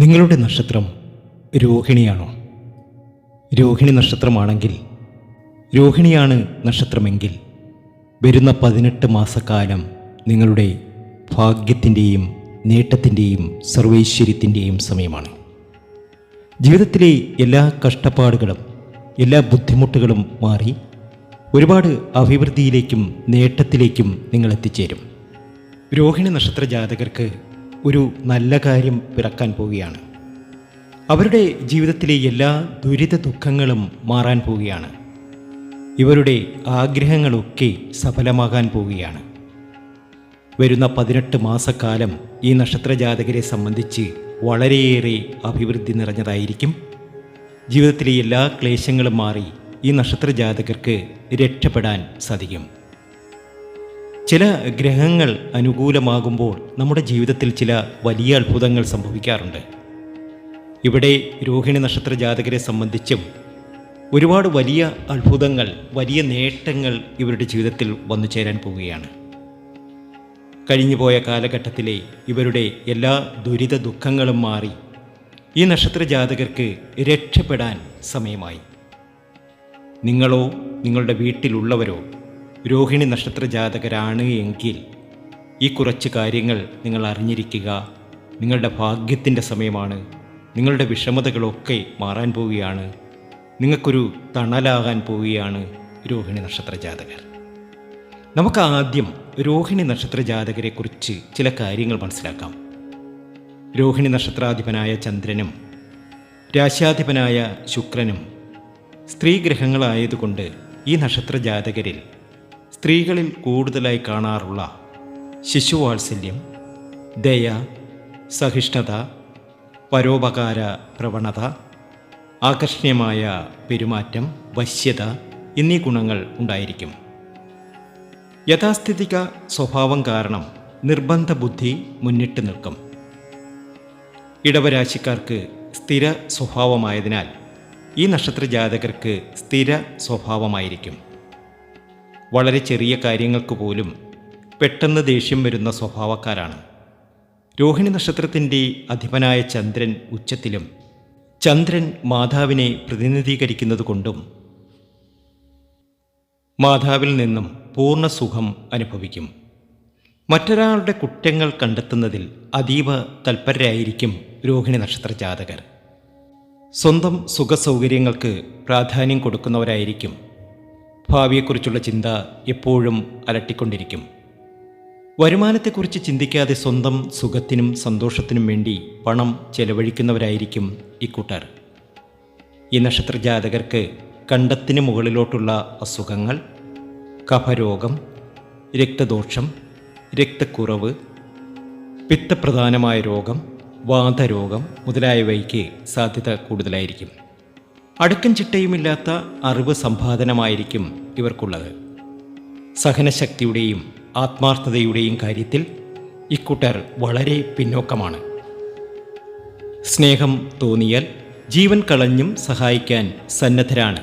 നിങ്ങളുടെ നക്ഷത്രം രോഹിണിയാണോ? രോഹിണി നക്ഷത്രമാണെങ്കിൽ രോഹിണിയാണ് നക്ഷത്രമെങ്കിൽ വരുന്ന പതിനെട്ട് മാസക്കാലം നിങ്ങളുടെ ഭാഗ്യത്തിന്റെയും നേട്ടത്തിന്റെയും സർവൈശ്വര്യത്തിന്റെയും സമയമാണ്. ജീവിതത്തിലെ എല്ലാ കഷ്ടപ്പാടുകളും എല്ലാ ബുദ്ധിമുട്ടുകളും മാറി ഒരുപാട് അഭിവൃദ്ധിയിലേക്കും നേട്ടത്തിലേക്കും നിങ്ങൾ എത്തിച്ചേരും രോഹിണി നക്ഷത്ര ജാതകർക്ക് ഒരു നല്ല കാര്യം പിറക്കാൻ പോവുകയാണ്. അവരുടെ ജീവിതത്തിലെ എല്ലാ ദുരിത ദുഃഖങ്ങളും മാറാൻ പോവുകയാണ്. ഇവരുടെ ആഗ്രഹങ്ങളൊക്കെ സഫലമാകാൻ പോവുകയാണ്. വരുന്ന പതിനെട്ട് മാസക്കാലം ഈ നക്ഷത്ര ജാതകരെ സംബന്ധിച്ച് വളരെയേറെ അഭിവൃദ്ധി നിറഞ്ഞതായിരിക്കും. ജീവിതത്തിലെ എല്ലാ ക്ലേശങ്ങളും മാറി ഈ നക്ഷത്ര ജാതകർക്ക് രക്ഷപ്പെടാൻ സാധിക്കും. ചില ഗ്രഹങ്ങൾ അനുകൂലമാകുമ്പോൾ നമ്മുടെ ജീവിതത്തിൽ ചില വലിയ അത്ഭുതങ്ങൾ സംഭവിക്കാറുണ്ട്. ഇവിടെ രോഹിണി നക്ഷത്ര ജാതകരെ സംബന്ധിച്ചും ഒരുപാട് വലിയ അത്ഭുതങ്ങൾ വലിയ നേട്ടങ്ങൾ ഇവരുടെ ജീവിതത്തിൽ വന്നു ചേരാൻ പോവുകയാണ്. കഴിഞ്ഞുപോയ കാലഘട്ടത്തിലെ ഇവരുടെ എല്ലാ ദുരിത ദുഃഖങ്ങളും മാറി ഈ നക്ഷത്ര ജാതകർക്ക് രക്ഷപ്പെടാൻ സമയമായി. നിങ്ങളോ നിങ്ങളുടെ വീട്ടിലുള്ളവരോ രോഹിണി നക്ഷത്ര ജാതകരാണ് എങ്കിൽ ഈ കുറച്ച് കാര്യങ്ങൾ നിങ്ങൾ അറിഞ്ഞിരിക്കുക. നിങ്ങളുടെ ഭാഗ്യത്തിന്റെ സമയമാണ്. നിങ്ങളുടെ വിഷമതകളൊക്കെ മാറാൻ പോവുകയാണ്. നിങ്ങൾക്കൊരു തണലാകാൻ പോവുകയാണ് രോഹിണി നക്ഷത്ര ജാതകർ നമുക്ക് ആദ്യം രോഹിണി നക്ഷത്ര ജാതകരെക്കുറിച്ച് ചില കാര്യങ്ങൾ മനസ്സിലാക്കാം. രോഹിണി നക്ഷത്രാധിപനായ ചന്ദ്രനും രാശാധിപനായ ശുക്രനും സ്ത്രീഗ്രഹങ്ങളായതുകൊണ്ട് ഈ നക്ഷത്ര ജാതകരിൽ സ്ത്രീകളിൽ കൂടുതലായി കാണാറുള്ള ശിശുവാത്സല്യം ദയ സഹിഷ്ണുത പരോപകാര പ്രവണത ആകർഷണീയമായ പെരുമാറ്റം വശ്യത എന്നീ ഗുണങ്ങൾ ഉണ്ടായിരിക്കും. യഥാസ്ഥിതിക സ്വഭാവം കാരണം നിർബന്ധ ബുദ്ധി മുന്നിട്ട് നിൽക്കും. ഇടവരാശിക്കാർക്ക് സ്ഥിര സ്വഭാവമായതിനാൽ ഈ നക്ഷത്ര ജാതകർക്ക് സ്ഥിര സ്വഭാവമായിരിക്കും. വളരെ ചെറിയ കാര്യങ്ങൾക്ക് പോലും പെട്ടെന്ന് ദേഷ്യം വരുന്ന സ്വഭാവക്കാരാണ്. രോഹിണി നക്ഷത്രത്തിന്റെ അധിപനായ ചന്ദ്രൻ ഉച്ചത്തിലും ചന്ദ്രൻ മാതാവിനെ പ്രതിനിധീകരിക്കുന്നത് കൊണ്ടും മാതാവിൽ നിന്നും പൂർണ സുഖം അനുഭവിക്കും. മറ്റൊരാളുടെ കുറ്റങ്ങൾ കണ്ടെത്തുന്നതിൽ അതീവ തൽപരരായിരിക്കും രോഹിണി നക്ഷത്ര ജാതകർ. സ്വന്തം സുഖസൗകര്യങ്ങൾക്ക് പ്രാധാന്യം കൊടുക്കുന്നവരായിരിക്കും ഭാവിയെക്കുറിച്ചുള്ള ചിന്ത എപ്പോഴും അലട്ടിക്കൊണ്ടിരിക്കും. വരുമാനത്തെക്കുറിച്ച് ചിന്തിക്കാതെ സ്വന്തം സുഖത്തിനും സന്തോഷത്തിനും വേണ്ടി പണം ചെലവഴിക്കുന്നവരായിരിക്കും ഇക്കൂട്ടർ ഈ നക്ഷത്ര ജാതകർക്ക് കണ്ടത്തിന് മുകളിലോട്ടുള്ള അസുഖങ്ങൾ കഫരോഗം രക്തദോഷം രക്തക്കുറവ് പിത്തപ്രധാനമായ രോഗം വാതരോഗം മുതലായവയ്ക്ക് സാധ്യത കൂടുതലായിരിക്കും. അടുക്കും ചിട്ടയുമില്ലാത്ത അറിവ് സമ്പാദനമായിരിക്കും ഇവർക്കുള്ളത്. സഹനശക്തിയുടെയും ആത്മാർത്ഥതയുടെയും കാര്യത്തിൽ ഇക്കൂട്ടർ വളരെ പിന്നോക്കമാണ്. സ്നേഹം തോന്നിയാൽ ജീവൻ കളഞ്ഞും സഹായിക്കാൻ സന്നദ്ധരാണ്.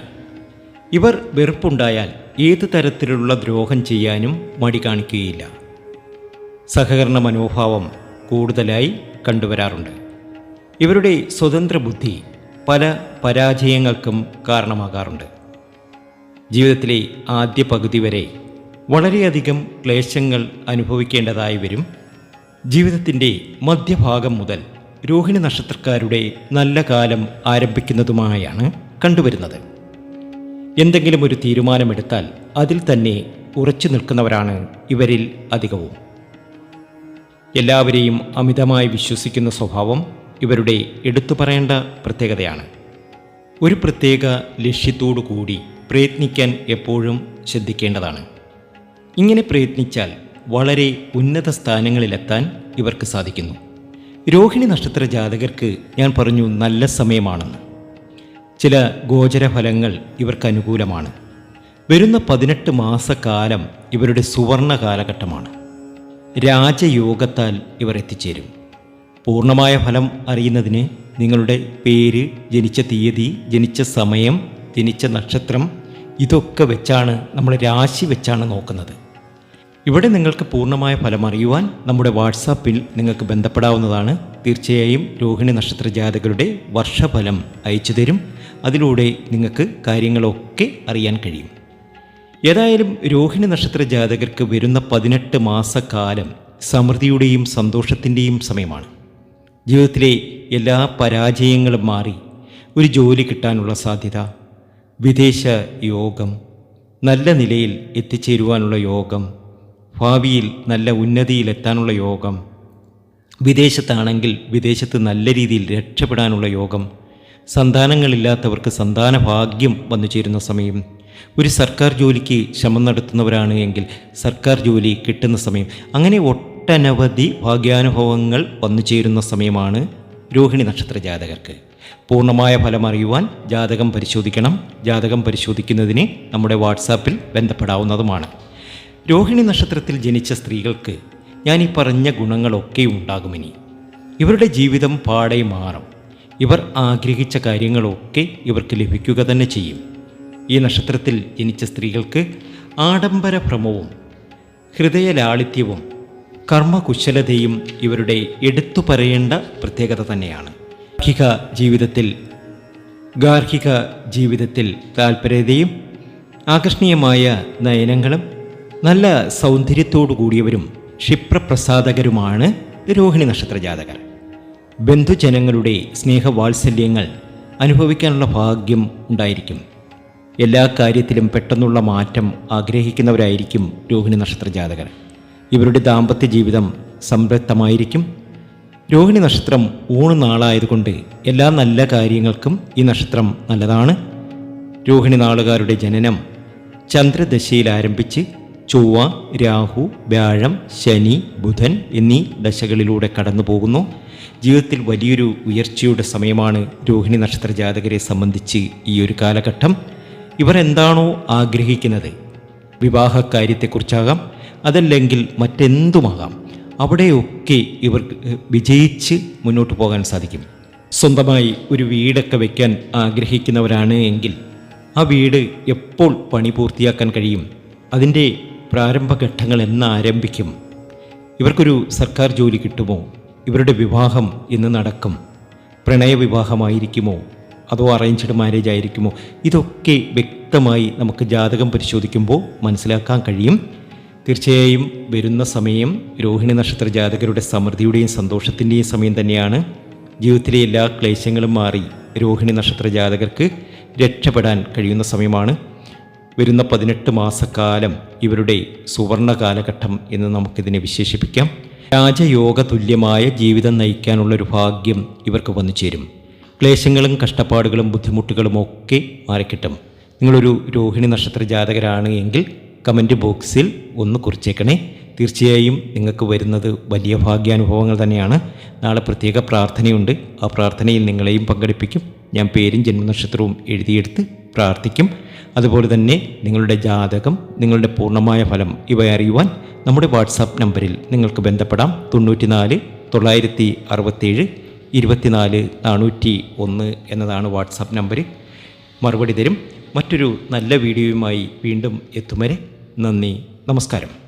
ഇവർ വെറുപ്പുണ്ടായാൽ ഏത് തരത്തിലുള്ള ദ്രോഹം ചെയ്യാനും മടി കാണിക്കുകയില്ല. സഹകരണ മനോഭാവം കൂടുതലായി കണ്ടുവരാറുണ്ട്. ഇവരുടെ സ്വതന്ത്ര ബുദ്ധി പല പരാജയങ്ങൾക്കും കാരണമാകാറുണ്ട്. ജീവിതത്തിലെ ആദ്യ പകുതി വരെ വളരെയധികം ക്ലേശങ്ങൾ അനുഭവിക്കേണ്ടതായി വരും. ജീവിതത്തിന്റെ മധ്യഭാഗം മുതൽ രോഹിണി നക്ഷത്രക്കാരുടെ നല്ല കാലം ആരംഭിക്കുന്നതുമായാണ് കണ്ടുവരുന്നത്. എന്തെങ്കിലും ഒരു തീരുമാനമെടുത്താൽ അതിൽ തന്നെ ഉറച്ചു നിൽക്കുന്നവരാണ് ഇവരിൽ അധികവും. എല്ലാവരെയും അമിതമായി വിശ്വസിക്കുന്ന സ്വഭാവം ഇവരുടെ എടുത്തു പറയേണ്ട പ്രത്യേകതയാണ്. ഒരു പ്രത്യേക ലക്ഷ്യത്തോടു കൂടി പ്രയത്നിക്കാൻ എപ്പോഴും ശ്രദ്ധിക്കേണ്ടതാണ്. ഇങ്ങനെ പ്രയത്നിച്ചാൽ വളരെ ഉന്നത സ്ഥാനങ്ങളിലെത്താൻ ഇവർക്ക് സാധിക്കുന്നു. രോഹിണി നക്ഷത്ര ജാതകർക്ക് ഞാൻ പറഞ്ഞു നല്ല സമയമാണെന്ന്. ചില ഗോചരഫലങ്ങൾ ഇവർക്ക് അനുകൂലമാണ്. വരുന്ന പതിനെട്ട് മാസക്കാലം ഇവരുടെ സുവർണ കാലഘട്ടമാണ്. രാജയോഗത്താൽ ഇവർ എത്തിച്ചേരും. പൂർണമായ ഫലം അറിയുന്നതിന് നിങ്ങളുടെ പേര് ജനിച്ച തീയതി ജനിച്ച സമയം ജനിച്ച നക്ഷത്രം ഇതൊക്കെ വെച്ചാണ് നമ്മൾ രാശി വെച്ചാണ് നോക്കുന്നത്. ഇവിടെ നിങ്ങൾക്ക് പൂർണമായ ഫലം അറിയുവാൻ നമ്മുടെ വാട്സാപ്പിൽ നിങ്ങൾക്ക് ബന്ധപ്പെടാവുന്നതാണ്. തീർച്ചയായും രോഹിണി നക്ഷത്ര ജാതകരുടെ വർഷഫലം അയച്ചു തരും. അതിലൂടെ നിങ്ങൾക്ക് കാര്യങ്ങളൊക്കെ അറിയാൻ കഴിയും. ഏതായാലും രോഹിണി നക്ഷത്ര ജാതകർക്ക് വരുന്ന പതിനെട്ട് മാസക്കാലം സമൃദ്ധിയുടെയും സന്തോഷത്തിന്റെയും സമയമാണ്. ജീവിതത്തിലെ എല്ലാ പരാജയങ്ങളും മാറി ഒരു ജോലി കിട്ടാനുള്ള സാധ്യത വിദേശ യോഗം. നല്ല നിലയിൽ എത്തിച്ചേരുവാനുള്ള യോഗം. ഭാവിയിൽ നല്ല ഉന്നതിയിലെത്താനുള്ള യോഗം. വിദേശത്താണെങ്കിൽ വിദേശത്ത് നല്ല രീതിയിൽ രക്ഷപ്പെടാനുള്ള യോഗം. സന്താനങ്ങളില്ലാത്തവർക്ക് സന്താന ഭാഗ്യം വന്നു ചേരുന്ന സമയം. ഒരു സർക്കാർ ജോലിക്ക് ശ്രമം നടത്തുന്നവരാണ് എങ്കിൽ സർക്കാർ ജോലി കിട്ടുന്ന സമയം. അങ്ങനെ ഒട്ടനവധി ഭാഗ്യാനുഭവങ്ങൾ വന്നു ചേരുന്ന സമയമാണ് രോഹിണി നക്ഷത്ര ജാതകർക്ക്. പൂർണമായ ഫലം അറിയുവാൻ ജാതകം പരിശോധിക്കണം. ജാതകം പരിശോധിക്കുന്നതിന് നമ്മുടെ വാട്സാപ്പിൽ ബന്ധപ്പെടാവുന്നതുമാണ്. രോഹിണി നക്ഷത്രത്തിൽ ജനിച്ച സ്ത്രീകൾക്ക് ഞാൻ ഈ പറഞ്ഞ ഗുണങ്ങളൊക്കെ ഉണ്ടാകുമിനി. ഇവരുടെ ജീവിതം പാടെ മാറും. ഇവർ ആഗ്രഹിച്ച കാര്യങ്ങളൊക്കെ ഇവർക്ക് ലഭിക്കുക തന്നെ ചെയ്യും. ഈ നക്ഷത്രത്തിൽ ജനിച്ച സ്ത്രീകൾക്ക് ആഡംബര ഭ്രമവും ഹൃദയലാളിത്യവും കർമ്മകുശലതയും ഇവരുടെ എടുത്തു പറയേണ്ട പ്രത്യേകത തന്നെയാണ്. ഗാർഹിക ജീവിതത്തിൽ ഗാർഹിക ജീവിതത്തിൽ താൽപര്യതയും ആകർഷണീയമായ നയനങ്ങളും നല്ല സൗന്ദര്യത്തോടു കൂടിയവരും ക്ഷിപ്രപ്രസാദകരുമാണ് രോഹിണി നക്ഷത്ര ജാതകർ. ബന്ധുജനങ്ങളുടെ സ്നേഹവാത്സല്യങ്ങൾ അനുഭവിക്കാനുള്ള ഭാഗ്യം ഉണ്ടായിരിക്കും. എല്ലാ കാര്യത്തിലും പെട്ടെന്നുള്ള മാറ്റം ആഗ്രഹിക്കുന്നവരായിരിക്കും രോഹിണി നക്ഷത്ര ജാതകർ. ഇവരുടെ ദാമ്പത്യ ജീവിതം സംതൃപ്തമായിരിക്കും രോഹിണി നക്ഷത്രം ഊണ് നാളായതുകൊണ്ട് എല്ലാ നല്ല കാര്യങ്ങൾക്കും ഈ നക്ഷത്രം നല്ലതാണ്. രോഹിണി നാളുകാരുടെ ജനനം ചന്ദ്രദശയിൽ ആരംഭിച്ച് ചൊവ്വ രാഹു വ്യാഴം ശനി ബുധൻ എന്നീ ദശകളിലൂടെ കടന്നു പോകുന്നു ജീവിതത്തിൽ വലിയൊരു ഉയർച്ചയുടെ സമയമാണ് രോഹിണി നക്ഷത്ര ജാതകരെ സംബന്ധിച്ച് ഈ ഒരു കാലഘട്ടം. ഇവർ എന്താണോ ആഗ്രഹിക്കുന്നത്? വിവാഹകാര്യത്തെക്കുറിച്ചാകാം. അതല്ലെങ്കിൽ മറ്റെന്തുമാകാം? അവിടെയൊക്കെ ഇവർക്ക് വിജയിച്ച് മുന്നോട്ട് പോകാൻ സാധിക്കും. സ്വന്തമായി ഒരു വീടൊക്കെ വയ്ക്കാൻ ആഗ്രഹിക്കുന്നവരാണ് എങ്കിൽ ആ വീട് എപ്പോൾ പണി പൂർത്തിയാക്കാൻ കഴിയും? അതിന്റെ പ്രാരംഭഘട്ടങ്ങൾ എന്ന് ആരംഭിക്കും ഇവർക്കൊരു സർക്കാർ ജോലി കിട്ടുമോ? ഇവരുടെ വിവാഹം എന്ന് നടക്കും. പ്രണയവിവാഹമായിരിക്കുമോ അതോ അറേഞ്ച്ഡ് മാരേജ് ആയിരിക്കുമോ? ഇതൊക്കെ വ്യക്തമായി നമുക്ക് ജാതകം പരിശോധിക്കുമ്പോൾ മനസ്സിലാക്കാൻ കഴിയും. തീർച്ചയായും വരുന്ന സമയം രോഹിണി നക്ഷത്ര ജാതകരുടെ സമൃദ്ധിയുടെയും സന്തോഷത്തിന്റെയും സമയം തന്നെയാണ്. ജീവിതത്തിലെ എല്ലാ ക്ലേശങ്ങളും മാറി രോഹിണി നക്ഷത്ര ജാതകർക്ക് രക്ഷപ്പെടാൻ കഴിയുന്ന സമയമാണ്. വരുന്ന പതിനെട്ട് മാസക്കാലം ഇവരുടെ സുവർണ കാലഘട്ടം എന്ന് നമുക്കിതിനെ വിശേഷിപ്പിക്കാം. രാജയോഗ തുല്യമായ ജീവിതം നയിക്കാനുള്ളൊരു ഭാഗ്യം ഇവർക്ക് വന്നു ചേരും. ക്ലേശങ്ങളും കഷ്ടപ്പാടുകളും ബുദ്ധിമുട്ടുകളും ഒക്കെ മാറിക്കിട്ടും. നിങ്ങളൊരു രോഹിണി നക്ഷത്ര ജാതകരാണ് എങ്കിൽ കമന്റ് ബോക്സിൽ ഒന്ന് കുറിച്ചേക്കണേ. തീർച്ചയായും നിങ്ങൾക്ക് വരുന്നത് വലിയ ഭാഗ്യാനുഭവങ്ങൾ തന്നെയാണ്. നാളെ പ്രത്യേക പ്രാർത്ഥനയുണ്ട്. ആ പ്രാർത്ഥനയിൽ നിങ്ങളെയും പങ്കെടുപ്പിക്കും. ഞാൻ പേരും ജന്മനക്ഷത്രവും എഴുതിയെടുത്ത് പ്രാർത്ഥിക്കും. അതുപോലെ തന്നെ നിങ്ങളുടെ ജാതകം നിങ്ങളുടെ പൂർണമായ ഫലം ഇവ അറിയുവാൻ നമ്മുടെ വാട്സാപ്പ് നമ്പറിൽ നിങ്ങൾക്ക് ബന്ധപ്പെടാം. തൊണ്ണൂറ്റിനാല് തൊള്ളായിരത്തി അറുപത്തേഴ് ഇരുപത്തിനാല് നാനൂറ്റി ഒന്ന് എന്നതാണ് വാട്സാപ്പ് നമ്പർ മറുപടി തരും. മറ്റൊരു നല്ല വീഡിയോയുമായി വീണ്ടും എത്തും വരെ നന്ദി. നമസ്കാരം.